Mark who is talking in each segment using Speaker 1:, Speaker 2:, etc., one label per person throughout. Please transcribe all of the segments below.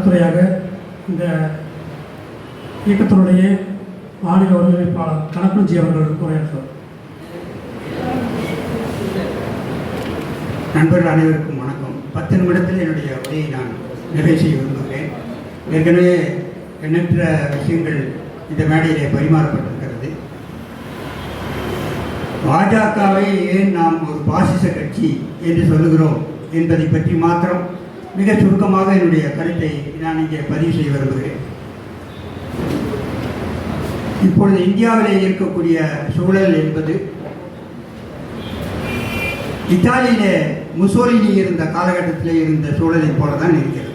Speaker 1: அடுத்துறையாக இந்த இயக்கத்தினுடைய மாநில ஒருங்கிணைப்பாளர் கணக்குஞ்சி அவர்கள் உரையாற்றுவார்.
Speaker 2: நண்பர்கள் அனைவருக்கும் வணக்கம். பத்து நிமிடத்தில் என்னுடைய உரையை நான் நிறைவு செய்ய விரும்புகிறேன். ஏற்கனவே எண்ணற்ற விஷயங்கள் இந்த மேடையிலே பரிமாறப்பட்டிருக்கிறது. பாஜகவை ஏன் நாம் ஒரு பாசிச கட்சி என்று சொல்லுகிறோம் என்பதை பற்றி மாத்திரம் மிக சுருக்கமாக என்னுடைய கருத்தை நான் இங்கே பதிவு செய்ய விரும்புகிறேன். இப்பொழுது இந்தியாவிலே இருக்கக்கூடிய சூழல் என்பது இத்தாலியிலே முசோலினி இருந்த காலகட்டத்திலே இருந்த சூழலை போல தான் இருக்கிறது.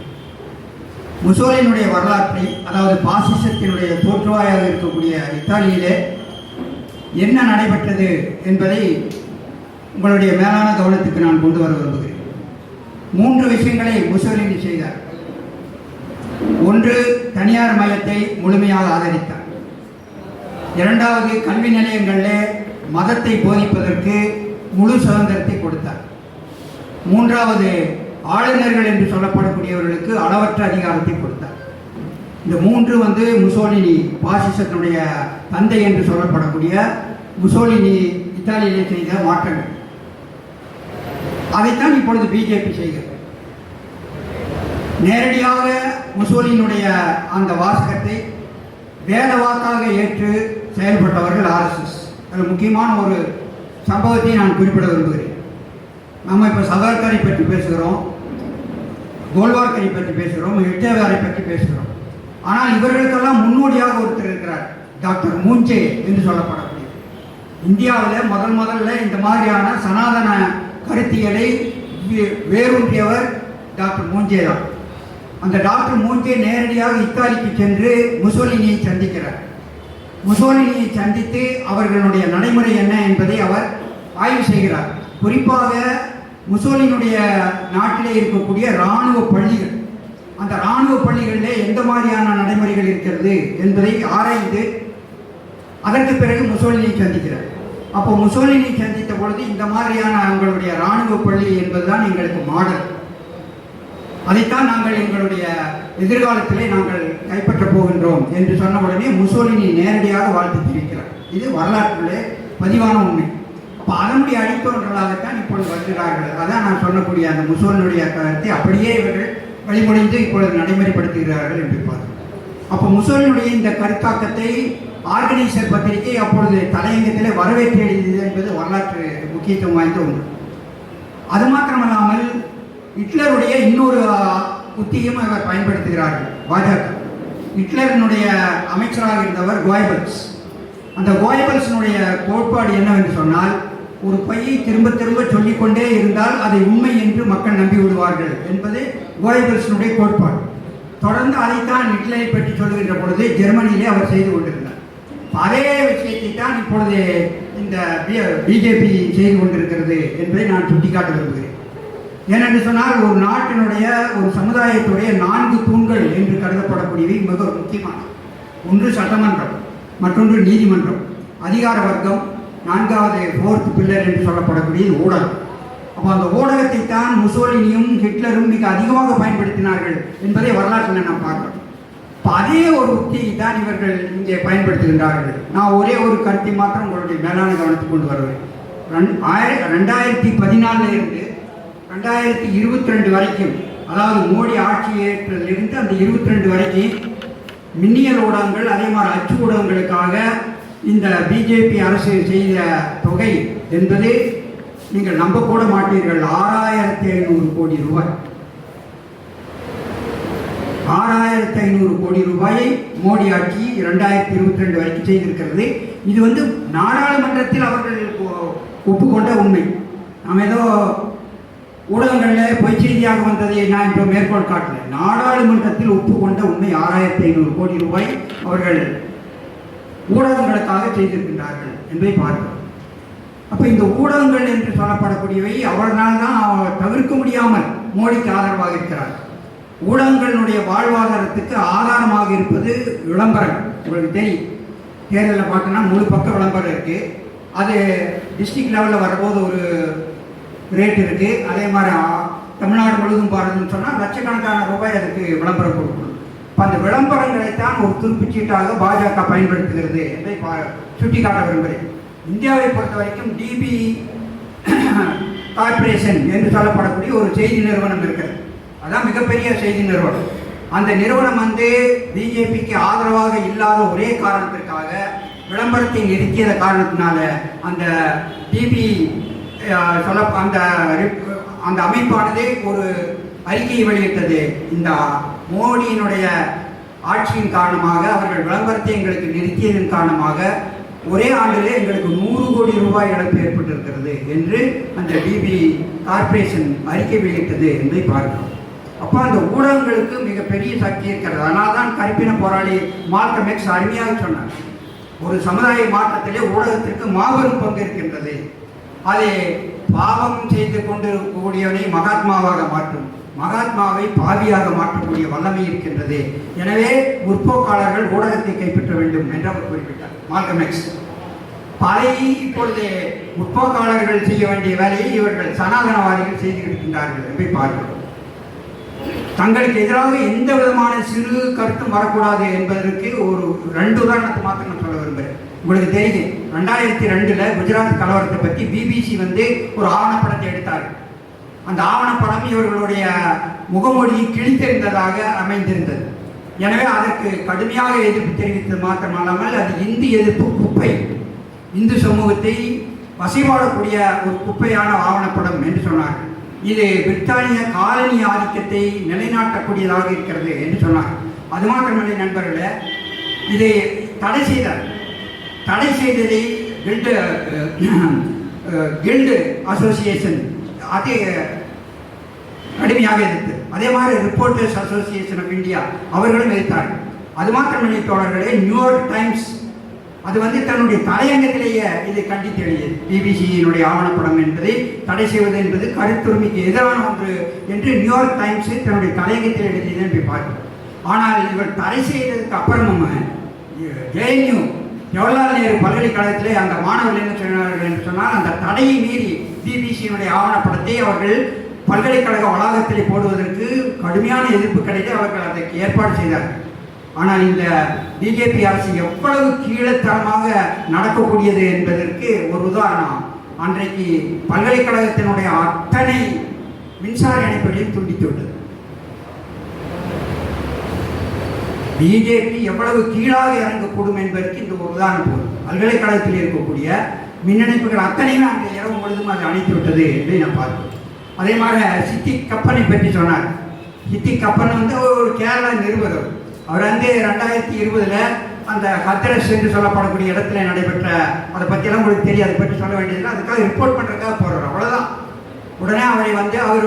Speaker 2: முசோலினுடைய வரலாற்றை அதாவது பாசிசத்தினுடைய தோற்றுவாயாக இருக்கக்கூடிய இத்தாலியிலே என்ன நடைபெற்றது என்பதை உங்களுடைய மேலான கவனத்துக்கு நான் கொண்டு வர விரும்புகிறேன். மூன்று விஷயங்களை முசோலினி செய்தார். ஒன்று தனியார் மயத்தை முழுமையாக ஆதரித்தார். இரண்டாவது கல்வி நிலையங்களில் மதத்தை போதிப்பதற்கு முழு சுதந்திரத்தை கொடுத்தார். மூன்றாவது ஆளுநர்கள் என்று சொல்லப்படக்கூடியவர்களுக்கு அளவற்ற அதிகாரத்தை கொடுத்தார். இந்த மூன்று வந்து முசோலினி பாசிசத்தினுடைய தந்தை என்று சொல்லப்படக்கூடிய முசோலினி இத்தாலியிலே செய்த மாற்றங்கள். அதைத்தான் இப்பொழுது பிஜேபி செய்கிறது. நேரடியாக முசோலினுடைய அந்த வாசகத்தை வேத வாக்காக ஏற்று செயல்பட்டவர்கள் ஆர்எஸ்எஸ் அதில் முக்கியமான ஒரு சம்பவத்தை நான் குறிப்பிட விரும்புகிறேன். நம்ம இப்போ சவர்கரை பற்றி பேசுகிறோம் கோல்வார்கரை பற்றி பேசுகிறோம் எட்டேவாரை பற்றி பேசுகிறோம். ஆனால் இவர்களுக்கெல்லாம் முன்னோடியாக ஒருத்தர் இருக்கிறார் டாக்டர் மூஞ்சே என்று சொல்லப்படக்கூடிய. இந்தியாவில் முதல் முதல்ல இந்த மாதிரியான சனாதன கருத்தியலை வேரூன்றியவர் டாக்டர் மூஞ்சே தான் அந்த டாக்டர் மூஞ்சே நேரடியாக இத்தாலிக்கு சென்று முசோலினியை சந்திக்கிறார். முசோலினியை சந்தித்து அவர்களுடைய நடைமுறை என்ன என்பதை அவர் ஆய்வு செய்கிறார். குறிப்பாக முசோலினுடைய நாட்டிலே இருக்கக்கூடிய இராணுவ பள்ளிகள். அந்த இராணுவ பள்ளிகளிலே எந்த மாதிரியான நடைமுறைகள் இருக்கிறது என்பதை ஆராய்ந்து அதற்கு பிறகு முசோலினியை சந்திக்கிறார். அப்போ முசோலினி சந்தித்த பொழுது இந்த மாதிரியான அவங்களுடைய இராணுவ பள்ளி என்பதுதான் எங்களுக்கு மாடல். அதைத்தான் நாங்கள் எங்களுடைய எதிர்காலத்திலே நாங்கள் கைப்பற்றப் போகின்றோம் என்று சொன்ன உடனே முசோலினி நேரடியாக வாழ்த்து தெரிவிக்கிறார். இது வரலாற்றிலே பதிவான உண்மை. அப்போ அதனுடைய அடித்தோன்றலாகத்தான் இப்பொழுது வருகிறார்கள். அதான் நான் சொல்லக்கூடிய அந்த முசோலினுடைய கருத்தை அப்படியே இவர்கள் வழிமொழிந்து இப்பொழுது நடைமுறைப்படுத்துகிறார்கள் என்று பார்க்கிறோம். அப்போ முசோலினுடைய இந்த கருத்தாக்கத்தை ஆர்கனைசர் பத்திரிகை அப்பொழுது தலையங்கத்திலே வரவேற்று எழுதியது என்பது வரலாற்று முக்கியத்துவம் வாய்ந்த ஒன்று. அது மாத்திரமல்லாமல் ஹிட்லருடைய இன்னொரு உத்தியும் அவர் பயன்படுத்துகிறார்கள். பாஜக. ஹிட்லரினுடைய அமைச்சராக இருந்தவர் கோயபல்ஸ். அந்த கோயபல்ஸினுடைய கோட்பாடு என்னவென்று சொன்னால் ஒரு பையை திரும்ப திரும்ப சொல்லிக்கொண்டே இருந்தால் அதை உண்மை என்று மக்கள் நம்பி விடுவார்கள் என்பது கோயபல்ஸினுடைய கோட்பாடு. தொடர்ந்து அதைத்தான் ஹிட்லரை பற்றி சொல்கின்ற பொழுது ஜெர்மனியிலே அவர் செய்து கொண்டிருந்தார். அதே விஷயத்தை தான் இப்பொழுது இந்த பிஜேபி செய்து கொண்டிருக்கிறது என்பதை நான் சுட்டிக்காட்ட விரும்புகிறேன். ஏனென்று சொன்னால் ஒரு நாட்டினுடைய ஒரு சமுதாயத்துடைய நான்கு தூண்கள் என்று கருதப்படக்கூடியவை மிக முக்கியமானது. ஒன்று சட்டமன்றம் மற்றொன்று நீதிமன்றம். அதிகார வர்க்கம் நான்காவது ஃபோர்த் பில்லர் என்று சொல்லப்படக்கூடிய ஊடகம். அப்போ அந்த ஊடகத்தை தான் முசோலினியும் ஹிட்லரும் மிக அதிகமாக பயன்படுத்தினார்கள் என்பதை வரலாற்றில் நாம் பார்க்கிறோம். அதே ஒரு உத்தியை தான் இவர்கள் இங்கே பயன்படுத்துகின்றார்கள். நான் ஒரே ஒரு கருத்தை மாத்திரம் உங்களுடைய மேலான கவனத்துக்கு கொண்டு வருவேன். ரெண்- ஆயிர- ரெண்டாயிரத்தி பதினாலிருந்து ரெண்டாயிரத்தி இருபத்தி ரெண்டு வரைக்கும் அதாவது மோடி ஆட்சி ஏற்றதிலிருந்து அந்த இருபத்தி ரெண்டு வரைக்கும் மின்னியல் ஊடகங்கள் அதே மாதிரி அச்சு ஊடகங்களுக்காக இந்த பிஜேபி அரசு செய்த தொகை என்பது நீங்கள் நம்பக்கூட மாட்டீர்கள். ஆறாயிரத்தி ஐநூறு கோடி ரூபாய். ஆறாயிரத்தி ஐநூறு கோடி ரூபாயை மோடி ஆட்சி இரண்டாயிரத்தி இருபத்தி ரெண்டு வரைக்கும் செய்திருக்கிறது. இது வந்து நாடாளுமன்றத்தில் அவர்கள் ஒப்புக்கொண்ட உண்மை. நாம் ஏதோ ஊடகங்களில் பொய் செய்தியாக வந்ததை நான் இப்போ மேற்கோள் காட்டல. நாடாளுமன்றத்தில் ஒப்புக்கொண்ட உண்மை ஆறாயிரத்தி ஐநூறு கோடி ரூபாய் அவர்கள் ஊடகங்களுக்காக செய்திருக்கின்றார்கள் என்பதை பார்க்கிறோம். அப்போ இந்த ஊடகங்கள் என்று சொல்லப்படக்கூடியவை அவர்களால் தான் தவிர்க்க முடியாமல் மோடிக்கு ஆதரவாக இருக்கிறார்கள். ஊடகங்களுடைய வாழ்வாதாரத்துக்கு ஆதாரமாக இருப்பது விளம்பரம். உங்களுக்கு தெரியும். தேர்தலில் பார்த்தோன்னா முழு பக்கம் விளம்பரம் இருக்குது அது டிஸ்ட்ரிக்ட் லெவலில் வரும்போது ஒரு ரேட் இருக்குது அதே மாதிரி தமிழ்நாடு முழுவதும் பாருதுன்னு சொன்னால் லட்சக்கணக்கான ரூபாய் அதுக்கு விளம்பரம் கொடுக்கணும். இப்போ அந்த விளம்பரங்களைத்தான் ஒரு துருப்புச்சீட்டாக பாஜக பயன்படுத்துகிறது என்பதை பா சுட்டிக்காட்ட விரும்புகிறேன். இந்தியாவை பொறுத்த வரைக்கும் டிபி கார்பரேஷன் என்று சொல்லப்படக்கூடிய ஒரு செய்தி நிறுவனம் இருக்கிறது. அதான் மிகப்பெரிய செய்தி நிறுவனம். அந்த நிறுவனம் வந்து பிஜேபிக்கு ஆதரவாக இல்லாத ஒரே காரணத்திற்காக விளம்பரத்தை நிறுத்தியத காரணத்தினால அந்த டிபி சொல்ல அந்த அந்த அமைப்பானது ஒரு அறிக்கையை வெளியிட்டது. இந்த மோடியினுடைய ஆட்சியின் காரணமாக அவர்கள் விளம்பரத்தை எங்களுக்கு நிறுத்தியதன் காரணமாக ஒரே ஆண்டிலே எங்களுக்கு நூறு கோடி ரூபாய் இழப்பு ஏற்பட்டிருக்கிறது என்று அந்த டிபி கார்ப்பரேஷன் அறிக்கை வெளியிட்டது என்பதை பார்க்கிறோம். அப்போ அந்த ஊடகங்களுக்கு மிகப்பெரிய சக்தி இருக்கிறது. ஆனால் தான் கருப்பின போராளி மார்க்கம் எக்ஸ் அருமையாக சொன்னார். ஒரு சமுதாய மாற்றத்திலே ஊடகத்திற்கு மாபெரும் பங்கு இருக்கின்றது. அதை பாவம் செய்து கொண்டு மகாத்மாவாக மாற்றும் மகாத்மாவை பாவியாக மாற்றக்கூடிய வல்லமை இருக்கின்றது. எனவே முற்போக்காளர்கள் ஊடகத்தை கைப்பற்ற வேண்டும் என்று அவர் குறிப்பிட்டார். மார்க்கம் எக்ஸ் அதை இப்பொழுது முற்போக்காளர்கள் செய்ய வேண்டிய வேலையை இவர்கள் சனாதனவாதிகள் செய்து இருக்கின்றார்கள் என்பதை பார்க்கிறோம் தங்களுக்கு எதிராக எந்த விதமான சிறு கருத்தும் வரக்கூடாது என்பதற்கு ஒரு ரெண்டு உதாரணத்தை மாத்திரம் நான் சொல்ல விரும்புகிறேன் உங்களுக்கு தெரியும் ரெண்டாயிரத்தி ரெண்டுல குஜராத் கலவரத்தை பற்றி பிபிசி வந்து ஒரு ஆவணப்படத்தை எடுத்தார். அந்த ஆவணப்படம் இவர்களுடைய முகமொழியை கிழித்திருந்ததாக அமைந்திருந்தது. எனவே அதற்கு கடுமையாக எதிர்ப்பு தெரிவித்தது மாத்திரமல்லாமல் அது இந்தி எதிர்ப்பு குப்பை. இந்து சமூகத்தை வசைபாடக்கூடிய ஒரு குப்பையான ஆவணப்படம் என்று சொன்னார்கள். இது பிரித்தானிய காலனி ஆதிக்கத்தை நிலைநாட்டக்கூடியதாக இருக்கிறது என்று சொன்னார். அது மாத்திரமில்லை நண்பர்களே இதை தடை செய்தார். தடை செய்ததை கில்டு கில்டு அசோசியேஷன் அது கடுமையாக எதிர்த்து. அதே மாதிரி ரிப்போர்ட்டர்ஸ் அசோசியேஷன் ஆஃப் இந்தியா அவர்களும் எதிர்த்தார்கள். அது மாத்திரமில்லை தோழர்களே நியூயார்க் டைம்ஸ் அது வந்து தன்னுடைய தலையங்கத்திலேயே இதை கண்டித்து எழுதியது பிபிசியினுடைய ஆவணப்படம் என்பதை தடை செய்வது என்பது கருத்துரிமைக்கு எதிரான ஒன்று என்று நியூயார்க் டைம்ஸ் தன்னுடைய தலையங்கத்தில் எழுதியது என்று பார்க்கிறோம். ஆனால் இவர் தடை செய்ததுக்கு அப்புறமும் ஜேஎன்யூ ஜவஹர்லால் நேரு பல்கலைக்கழகத்திலே அந்த மாணவர்கள் என்ன சொன்னார்கள் என்று சொன்னால் அந்த தடையை மீறி பிபிசியினுடைய ஆவணப்படத்தை அவர்கள் பல்கலைக்கழக வளாகத்தில் போடுவதற்கு கடுமையான எதிர்ப்பு கிடைத்து அவர்கள் அதற்கு ஏற்பாடு செய்தார்கள். ஆனால் இந்த பிஜேபி அரசு எவ்வளவு கீழத்தரமாக நடக்கக்கூடியது என்பதற்கு ஒரு உதாரணம். அன்றைக்கு பல்கலைக்கழகத்தினுடைய அத்தனை மின்சார இணைப்புகளையும் துண்டித்துள்ளது. பிஜேபி எவ்வளவு கீழாக இறங்கக்கூடும் என்பதற்கு இந்த ஒரு உதாரணம் போதும். பல்கலைக்கழகத்தில் இருக்கக்கூடிய மின் இணைப்புகள் அத்தனையும் அங்கே இரவு முழுதும் அது அணைத்து விட்டது என்று நான் பார்த்தோம் அதே மாதிரி சித்தி கப்பனை பற்றி சொன்னார். சித்தி கப்பன் வந்து ஒரு கேரளா நிருபர் அவர் வந்து ரெண்டாயிரத்தி இருபதுல அந்த ஹத்ரஸ் என்று சொல்லப்படக்கூடிய இடத்துல நடைபெற்ற அதை பற்றியெல்லாம் உங்களுக்கு தெரியும். அதை பற்றி சொல்ல வேண்டியதில்லை அதுக்காக ரிப்போர்ட் பண்ணுறதுக்காக போகிறார் அவ்வளோதான் உடனே அவரை வந்து அவர்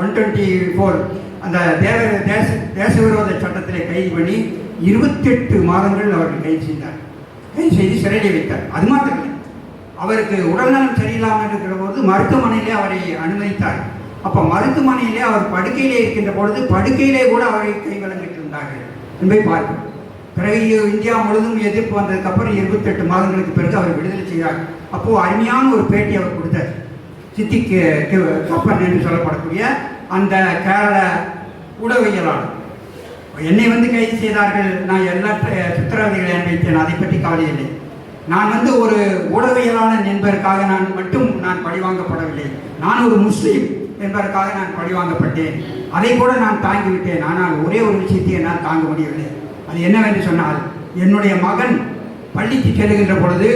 Speaker 2: ஒன் டுவெண்ட்டி ஃபோர் அந்த தேவ தேச தேச விரோத சட்டத்தில் கைது பண்ணி இருபத்தெட்டு மாதங்கள் அவர்கள் கைது செய்தார். கைது செய்து சிறையில் வைத்தார். அது மாத்திரம் இல்லை அவருக்கு உடல்நலம் சரியில்லாமல் இருக்கிற போது மருத்துவமனையிலே அவரை அனுமதித்தார். அப்போ மருத்துவமனையிலே அவர் படுக்கையிலே இருக்கின்ற பொழுது படுக்கையிலே கூட அவரை கை வழங்கிட்டு இருந்தார்கள். என்பதை பார்க்கிறோம் பிறகு இந்தியா முழுவதும் எதிர்ப்பு வந்ததுக்கு அப்புறம் இருபத்தெட்டு மாதங்களுக்கு பிறகு அவர் விடுதலை செய்தார். அப்போது அருமையான ஒரு பேட்டி அவர் கொடுத்தார். சித்திக்கு கப்பன் என்று சொல்லப்படக்கூடிய அந்த கேரள உடவியலாளர் என்னை வந்து கைது செய்தார்கள். நான் எல்லா சித்திரவதைகளை அனுபவித்தேன். அதை பற்றி கவலை இல்லை. நான் வந்து ஒரு உடவியலாளன் என்பதற்காக நான் மட்டும் நான் பழிவாங்கப்படவில்லை. நான் ஒரு முஸ்லீம். என்பதற்காக நான் பழிவாங்கப்பட்டேன். அதை கூட நான் தாங்கிவிட்டேன். ஆனால் ஒரே ஒரு விஷயத்தை என்னால் தாங்க முடியவில்லை. அது என்னவென்று சொன்னால் என்னுடைய மகன் பள்ளிக்கு செல்கின்ற பொழுது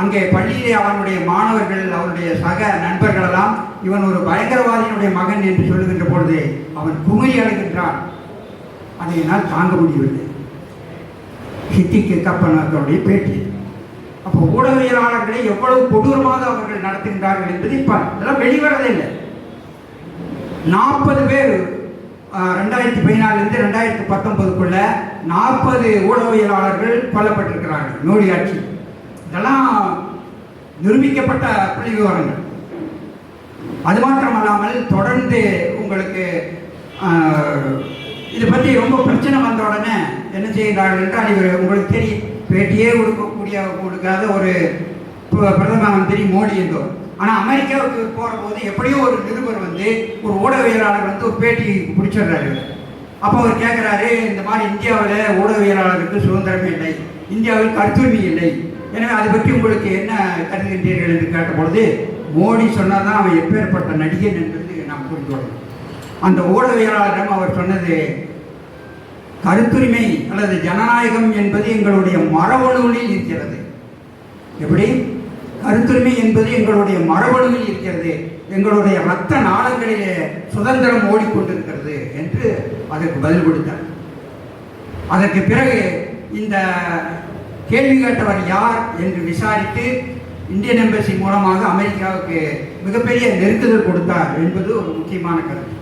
Speaker 2: அங்கே பள்ளியிலே அவனுடைய மாணவர்கள் அவனுடைய சக நண்பர்களெல்லாம் இவன் ஒரு பயங்கரவாதியினுடைய மகன் என்று சொல்லுகின்ற பொழுது அவன் குமரி அடைகின்றான் அதை என்னால் தாங்க முடியவில்லை. ஹித்திக்கு கப்பனுடைய பேட்டி. அப்போ ஊடகவியலாளர்களை எவ்வளவு கொடூரமாக அவர்கள் நடத்துகின்றார்கள் என்பது இப்போ அதெல்லாம் வெளிவரதே இல்லை. நாற்பது பேர் ரெண்டாயிரத்தி பதினாலிருந்து ரெண்டாயிரத்தி பத்தொன்பதுக்குள்ள நாற்பது ஊடகவியலாளர்கள் கொல்லப்பட்டிருக்கிறார்கள் நோடி ஆட்சி இதெல்லாம் நிரூபிக்கப்பட்ட புள்ளி விவரங்கள் அது மாத்திரமல்லாமல் தொடர்ந்து உங்களுக்கு இதை பற்றி ரொம்ப பிரச்சனை வந்த உடனே என்ன செய்கிறார்கள் என்றால் இவர் உங்களுக்கு தெரியும். பேட்டியே கொடுக்கக்கூடிய கொடுக்காத ஒரு ப- பிரதம மந்திரி மோடி என்றோம் ஆனால் அமெரிக்காவுக்கு போகிற போது எப்படியோ ஒரு நிருபர் வந்து ஒரு ஊடகவியலாளர் வந்து ஒரு பேட்டி பிடிச்சிடுறாரு. அப்போ அவர் கேட்குறாரு இந்த மாதிரி இந்தியாவில் ஊடகவியலாளருக்கு சுதந்திரமே இல்லை இந்தியாவில் கருத்துரிமை இல்லை. எனவே அதை பற்றி உங்களுக்கு என்ன கருதுகின்றீர்கள் என்று கேட்டபொழுது மோடி சொன்னால் தான் அவன் எப்பேற்பட்ட நடிகன் என்பது நாம் புரிந்து கொள்ளணும் அந்த ஊடகவியலாளரிடம் அவர் சொன்னது கருத்துரிமை அல்லது ஜனநாயகம் என்பது எங்களுடைய மரபணுகளில் இருக்கிறது. எப்படி? கருத்துரிமை என்பது எங்களுடைய மரபணுவில் இருக்கிறது. எங்களுடைய ரத்த நாளங்களிலே சுதந்திரம் ஓடிக்கொண்டிருக்கிறது என்று அதற்கு பதில் கொடுத்தார். அதற்கு பிறகு இந்த கேள்வி கேட்டவர் யார் என்று விசாரித்து இந்தியன் எம்பசி மூலமாக அமெரிக்காவுக்கு மிகப்பெரிய நெருக்குதல் கொடுத்தார் என்பது ஒரு முக்கியமான கருத்து.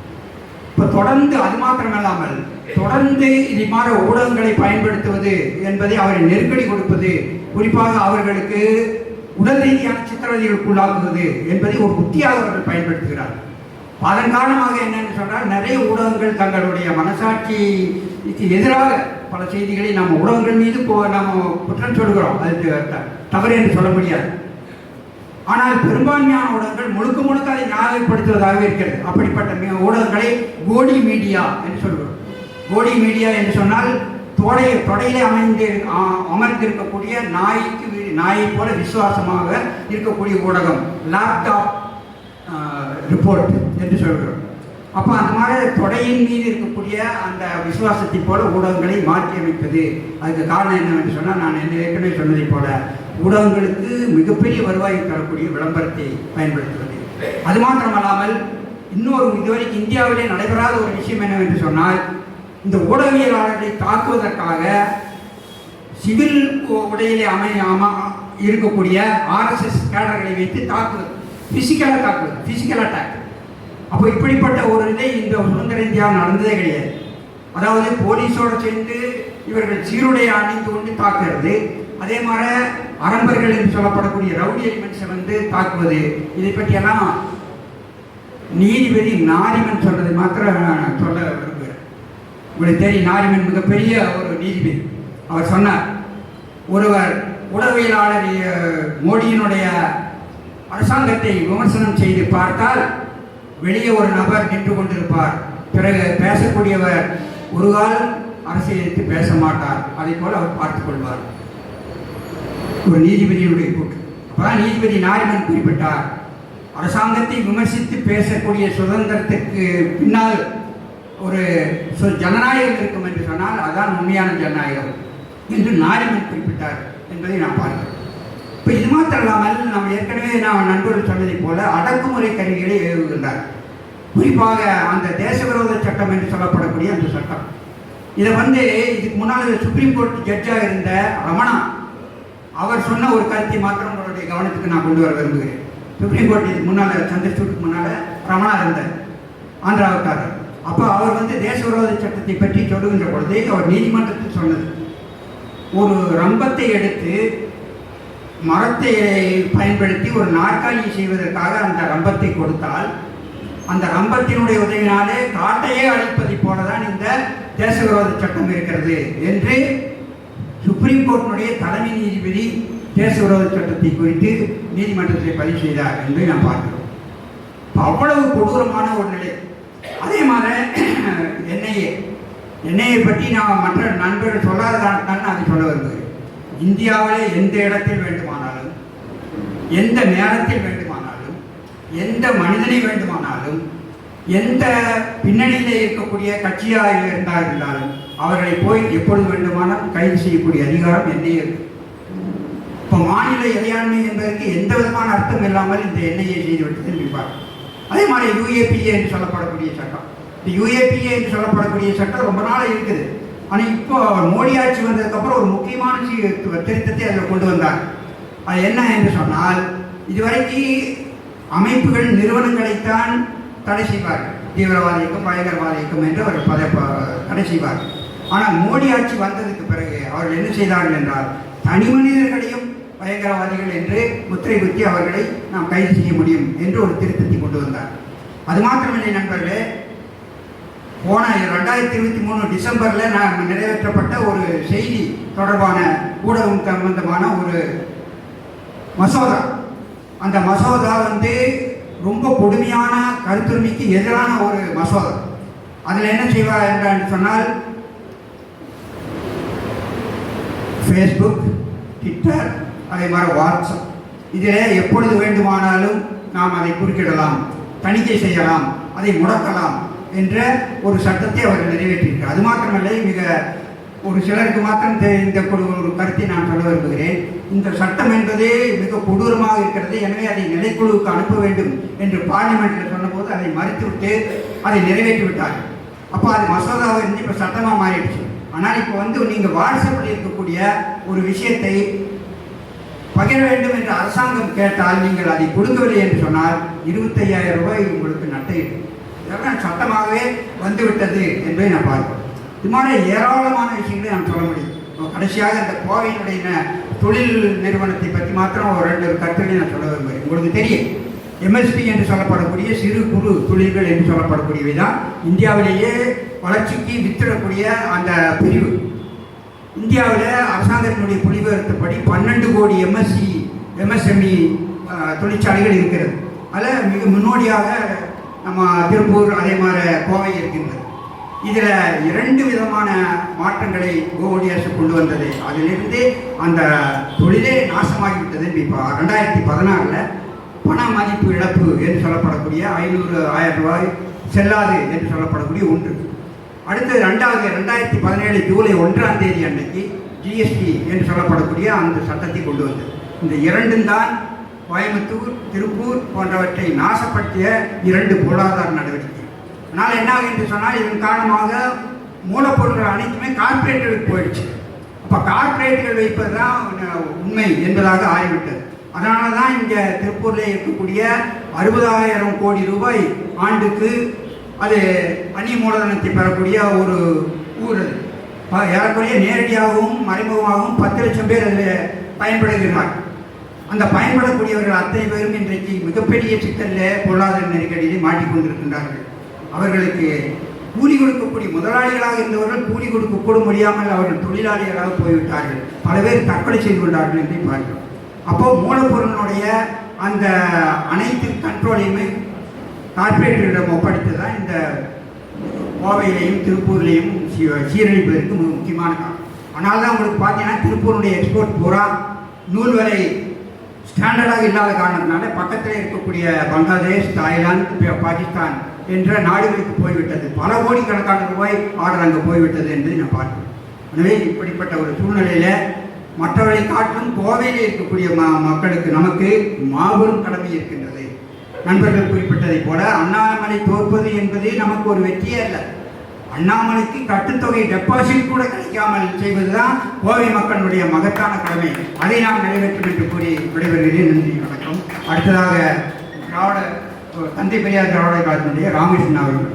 Speaker 2: இப்போ தொடர்ந்து அது மாத்திரமல்லாமல் தொடர்ந்து இது மாதிரி ஊடகங்களை பயன்படுத்துவது என்பதை அவரை நெருக்கடி கொடுப்பது குறிப்பாக அவர்களுக்கு உடல் ரீதியான சித்திரவதைகளுக்குள்ளாக்குவது என்பதை ஒரு உத்தியாக அவர்கள் பயன்படுத்துகிறார். அதன் காரணமாக என்னன்னு சொன்னால் நிறைய ஊடகங்கள் தங்களுடைய மனசாட்சிக்கு எதிராக பல செய்திகளை நம்ம ஊடகங்கள் மீது போ நாம் குற்றம் சொல்கிறோம் அது தவறு என்று சொல்ல முடியாது. ஆனால் பெரும்பான்மையான ஊடகங்கள் முழுக்க முழுக்க அதை ஞாபகப்படுத்துவதாக இருக்கிறது. அப்படிப்பட்ட ஊடகங்களை கோடி மீடியா என்று சொல்கிறோம் கோடி மீடியா என்று சொன்னால் தொடை தொடையிலே அமைந்து அமர்ந்திருக்கக்கூடிய நாய்க்கு நாயை போல விசுவாசமாக இருக்கக்கூடிய ஊடகம் லேப்டாப் ரிப்போர்ட் என்று சொல்கிறோம். அப்போ அந்த மாதிரி தொடையின் மீது இருக்கக்கூடிய அந்த விசுவாசத்தை போல ஊடகங்களை மாற்றி அமைப்பது அதுக்கு காரணம் என்னவென்று சொன்னால் நான் என்ன ஏற்கனவே சொன்னதைப் போல ஊடகங்களுக்கு மிகப்பெரிய வருவாய் தரக்கூடிய விளம்பரத்தை பயன்படுத்துவது. அது மாத்திரமல்லாமல் இன்னொரு இதுவரைக்கும் இந்தியாவிலே நடைபெறாத ஒரு விஷயம் என்னவென்று சொன்னால் இந்த ஊடகவியலாளர்களை தாக்குவதற்காக சிவில் உடையிலே அமை இருக்கக்கூடிய ஆர்எஸ்எஸ் கேடர்களை வைத்து தாக்குவது பிசிக்கலாக தாக்குதல் பிசிக்கல் அட்டாக் அப்போ இப்படிப்பட்ட ஒரு இதை இந்த சுதந்திர இந்தியாவில் நடந்ததே கிடையாது. அதாவது போலீஸோடு சேர்ந்து இவர்கள் சீருடை அணிந்து கொண்டு தாக்குறது அதே மாதிரி அரம்பர்கள் என்று சொல்லப்படக்கூடிய ரவுடி எலிமெண்ட்ஸை வந்து தாக்குவது இதை பற்றியெல்லாம் நீதிபதி நாரிமன் சொல்றது மாத்திரம் நான் சொல்ல விரும்புகிறேன். உங்களுக்கு தெரியும் நாரிமன் மிகப்பெரிய ஒரு நீதிபதி. அவர் சொன்னார் ஒருவர் உளவியலாளர் மோடியினுடைய அரசாங்கத்தை விமர்சனம் செய்து பார்த்தால் வெளியே ஒரு நபர் நின்று கொண்டிருப்பார். பிறகு பேசக்கூடியவர் ஒரு காலம் அரசியலுக்கு பேச மாட்டார். அதை போல அவர் பார்த்துக் கொள்வார். ஒரு நீதிபதியினுடைய கூற்று. அப்பதான் நீதிபதி நாரிமன் குறிப்பிட்டார் அரசாங்கத்தை விமர்சித்து பேசக்கூடிய சுதந்திரத்துக்கு பின்னால் ஒரு ஜனநாயகம் இருக்கும் என்று சொன்னால் அதான் உண்மையான ஜனநாயகம். என்று நாரிமன் குறிப்பிட்டார் என்பதை நாம் பார்க்கிறோம். இப்போ இது மாத்திரம் இல்லாமல் நாம் ஏற்கனவே நான் நண்பர்கள் சொன்னதைப் போல அடக்குமுறை கருவிகளை ஏவுகின்றார் குறிப்பாக அந்த தேச விரோத சட்டம் என்று சொல்லப்படக்கூடிய அந்த சட்டம். இதை வந்து இதுக்கு முன்னால் சுப்ரீம் கோர்ட் ஜட்ஜாக இருந்த ரமணா அவர் சொன்ன ஒரு கருத்தை மாத்திரம் உங்களுடைய கவனத்துக்கு நான் கொண்டு வர விரும்புகிறேன். சுப்ரீம் கோர்ட் இதுக்கு முன்னால் சந்திரசூட்டுக்கு முன்னால் ரமணா இருந்தார் ஆந்திராவுக்காரர். அப்போ அவர் வந்து தேச விரோத சட்டத்தை பற்றி சொல்லுகின்ற பொழுது அவர் நீதிமன்றத்தில் சொன்னது. ஒரு ரம்பத்தை எடுத்து மரத்தை பயன்படுத்தி ஒரு நாற்காலியை செய்வதற்காக அந்த ரம்பத்தை கொடுத்தால் அந்த ரம்பத்தினுடைய உதவினாலே காட்டையே அழிப்பதை போலதான் இந்த தேச விரோத சட்டம் இருக்கிறது என்று சுப்ரீம் கோர்ட்டினுடைய தலைமை நீதிபதி தேச விரோத சட்டத்தை குறித்து நீதிமன்றத்தில் பதிவு செய்தார் என்று நாம் பார்க்கிறோம். அவ்வளவு கொடூரமான ஒரு நிலை. அதே மாதிரி என்ஐஏ என்னையை பற்றி நான் மற்ற நண்பர்கள் சொல்லாததான் தானே அதை சொல்ல வருகிறேன் இந்தியாவிலே எந்த இடத்தில் வேண்டுமானாலும் எந்த நேரத்தில் வேண்டுமானாலும் எந்த மனிதனை வேண்டுமானாலும் எந்த பின்னணியிலே இருக்கக்கூடிய கட்சியாக இருந்தால் இருந்தாலும் அவர்களை போய் எப்பொழுது வேண்டுமானால் கைது செய்யக்கூடிய அதிகாரம் என்னையே இருக்கு. இப்போ மாநில இறையாண்மை என்பதற்கு எந்த விதமான அர்த்தம் இல்லாமல் இந்த எண்ணெயை செய்துவிட்டு திரும்பிப்பார் அதே மாதிரி யூஏபிஏ என்று சொல்லப்படக்கூடிய சட்டம். இந்த யூஏபிஏ என்று சொல்லப்படக்கூடிய சட்டம் ரொம்ப நாள் இருக்குது. ஆனால் இப்போ மோடி ஆட்சி வந்ததுக்கப்புறம் ஒரு முக்கியமான திருத்தத்தை அதில் கொண்டு வந்தார். அது என்ன என்று சொன்னால் இதுவரைக்கு அமைப்புகள் நிறுவனங்களைத்தான் தடை செய்வார்கள். தீவிரவாத இயக்கம் பயங்கரவாத இயக்கம் என்று அவர் பத தடை செய்வார்கள் ஆனால் மோடி ஆட்சி வந்ததுக்கு பிறகு அவர்கள் என்ன செய்தார்கள் என்றால் தனி மனிதர்களையும் பயங்கரவாதிகள் என்று முத்திரை குத்தி அவர்களை நாம் கைது செய்ய முடியும் என்று ஒரு திருத்தத்தை கொண்டு வந்தார். அது மாத்திரமில்லை நண்பர்களே போன ரெண்டாயிரத்தி இருபத்தி மூணு டிசம்பரில் நான் நிறைவேற்றப்பட்ட ஒரு செய்தி தொடர்பான ஊடகம் சம்பந்தமான ஒரு மசோதா. அந்த மசோதா வந்து ரொம்ப கொடுமையான கருத்துரிமைக்கு எதிரான ஒரு மசோதா. அதில் என்ன செய்வார் என்று சொன்னால் ஃபேஸ்புக் ட்விட்டர் அதே மாதிரி வாட்ஸ்அப் இதில் எப்பொழுது வேண்டுமானாலும் நாம் அதை குறுக்கிடலாம் தணிக்கை செய்யலாம் அதை முடக்கலாம். என்ற ஒரு சட்டத்தை அவர் நிறைவேற்றியிருக்கிறார். அது மாத்திரமல்ல மிக ஒரு சிலருக்கு மாத்திரம் தெரிந்த இந்த ஒரு ஒரு கருத்தை நான் சொல்ல விரும்புகிறேன். இந்த சட்டம் என்பதே மிக கொடூரமாக இருக்கிறது. எனவே அதை நிலைக்குழுவுக்கு அனுப்ப வேண்டும் என்று பார்லிமெண்ட்டில் சொன்னபோது அதை மறுத்துவிட்டு அதை நிறைவேற்றி விட்டார்கள் அப்போ அது மசோதாவை இருந்து இப்போ சட்டமாக மாறிடுச்சு. ஆனால் இப்போ வந்து நீங்கள் வாட்ஸ்அப்பில் இருக்கக்கூடிய ஒரு விஷயத்தை பகிர வேண்டும் என்று அரசாங்கம் கேட்டால் நீங்கள் அதை கொடுக்கவில்லை என்று சொன்னால் இருபத்தையாயிரம் ரூபாய் உங்களுக்கு நட்டையிடும் இதெல்லாம் சட்டமாகவே வந்துவிட்டது என்பதை நான் பார்க்கிறோம் இது மாதிரி ஏராளமான விஷயங்களை நான் சொல்ல முடியும். கடைசியாக இந்த கோவையினுடைய தொழில் நிறுவனத்தை பற்றி மாத்திரம் ஒரு ரெண்டு கருத்துக்களை நான் சொல்ல விரும்புகிறேன். உங்களுக்கு தெரியும். எம்எஸ்பி என்று சொல்லப்படக்கூடிய சிறு குறு தொழில்கள் என்று சொல்லப்படக்கூடியவை தான் இந்தியாவிலேயே வளர்ச்சிக்கு வித்திடக்கூடிய அந்த பிரிவு. இந்தியாவில் அரசாங்கத்தினுடைய புள்ளிவிவரத்துப்படி பன்னெண்டு கோடி எம்எஸ்சி எம்எஸ்எம்இ தொழிற்சாலைகள் இருக்கிறது. அதில் மிக முன்னோடியாக நம்ம திருப்பூர் அதே மாதிரி கோவை இருக்கின்றது. இதில் இரண்டு விதமான மாற்றங்களை கோவடி அரசு கொண்டு வந்தது. அதிலிருந்து அந்த தொழிலே நாசமாகிவிட்டது. இப்போ ரெண்டாயிரத்தி பதினாறில் பண மதிப்பு இழப்பு என்று சொல்லப்படக்கூடிய ஐநூறு ஆயிரம் ரூபாய் செல்லாது என்று சொல்லப்படக்கூடிய ஒன்று. அடுத்து ரெண்டாவது ரெண்டாயிரத்தி பதினேழு ஜூலை ஒன்றாம் தேதி அன்னைக்கு ஜிஎஸ்டி என்று சொல்லப்படக்கூடிய அந்த சட்டத்தை கொண்டு வந்தது. இந்த இரண்டும் தான் கோயம்புத்தூர் திருப்பூர் போன்றவற்றை நாசப்படுத்திய இரண்டு பொருளாதார நடவடிக்கை. அதனால் என்ன ஆகும் என்று சொன்னால் இதன் காரணமாக மூலப்பொருட்கள் அனைத்துமே கார்பரேட்டுகளுக்கு போயிடுச்சு. அப்போ கார்பரேட்டுகள் வைப்பது தான் உண்மை என்பதாக ஆகிவிட்டது அதனால தான் இங்கே திருப்பூரில் இருக்கக்கூடிய அறுபதாயிரம் கோடி ரூபாய் ஆண்டுக்கு அது அந்நிய மூலதனத்தை பெறக்கூடிய ஒரு ஊர் அது. ஏறக்குறைய நேரடியாகவும் மறைமுகமாகவும் பத்து லட்சம் பேர் அதில் பயன்படுகிறார் அந்த பயன்படக்கூடியவர்கள் அத்தனை பேரும் இன்றைக்கு மிகப்பெரிய சிக்கலில் பொருளாதார நெருக்கடியிலே மாட்டிக்கொண்டிருக்கின்றார்கள் அவர்களுக்கு கூலி கொடுக்கக்கூடிய முதலாளிகளாக இருந்தவர்கள் கூலி கொடுக்க கூட முடியாமல் அவர்கள் தொழிலாளிகளாக போய்விட்டார்கள். பல பேர் தற்கொலை செய்து கொண்டார்கள் என்று பார்க்கிறோம் அப்போ மூலப்பொருளினுடைய அந்த அனைத்து கண்ட்ரோலையுமே கார்பரேட்டரிடம் ஒப்படைத்து தான் இந்த கோவையிலையும் திருப்பூர்லேயும் சீ- சீரழிப்பதற்கு மிக முக்கியமான காரணம். ஆனால் தான் உங்களுக்கு பார்த்தீங்கன்னா திருப்பூருடைய எக்ஸ்போர்ட் பூரா நூல் வரை ஸ்டாண்டர்டாக இல்லாத காரணத்தினால பக்கத்தில் இருக்கக்கூடிய பங்களாதேஷ் தாய்லாந்து பாகிஸ்தான் என்ற நாடுகளுக்கு போய்விட்டது. பல கோடிக்கணக்கான ரூபாய் ஆர்டர் அங்கே போய்விட்டது என்பதை நான் பார்க்கிறேன். எனவே இப்படிப்பட்ட ஒரு சூழ்நிலையில் மற்றவர்களை காட்டிலும் கோவையில் இருக்கக்கூடிய ம மக்களுக்கு நமக்கு மாபெரும் கடமை இருக்கின்றது. நண்பர்கள் குறிப்பிட்டதைப் போல அண்ணாமலை தோற்பது என்பது நமக்கு ஒரு வெற்றியே அல்ல. அண்ணாமலைக்கு கட்டுத்தொகை டெபாசிட் கூட கிடைக்காமல் செய்வதுதான் கோவை மக்களுடைய மகத்தான கடமை. அதை நாம் நிறைவேற்றும் என்று கூறி விடைபெறுகிறேன். நன்றி வணக்கம். அடுத்ததாக திராவிட தந்தை பெரியார் திராவிட காலத்தினுடைய ராமகிருஷ்ணன் அவர்கள்.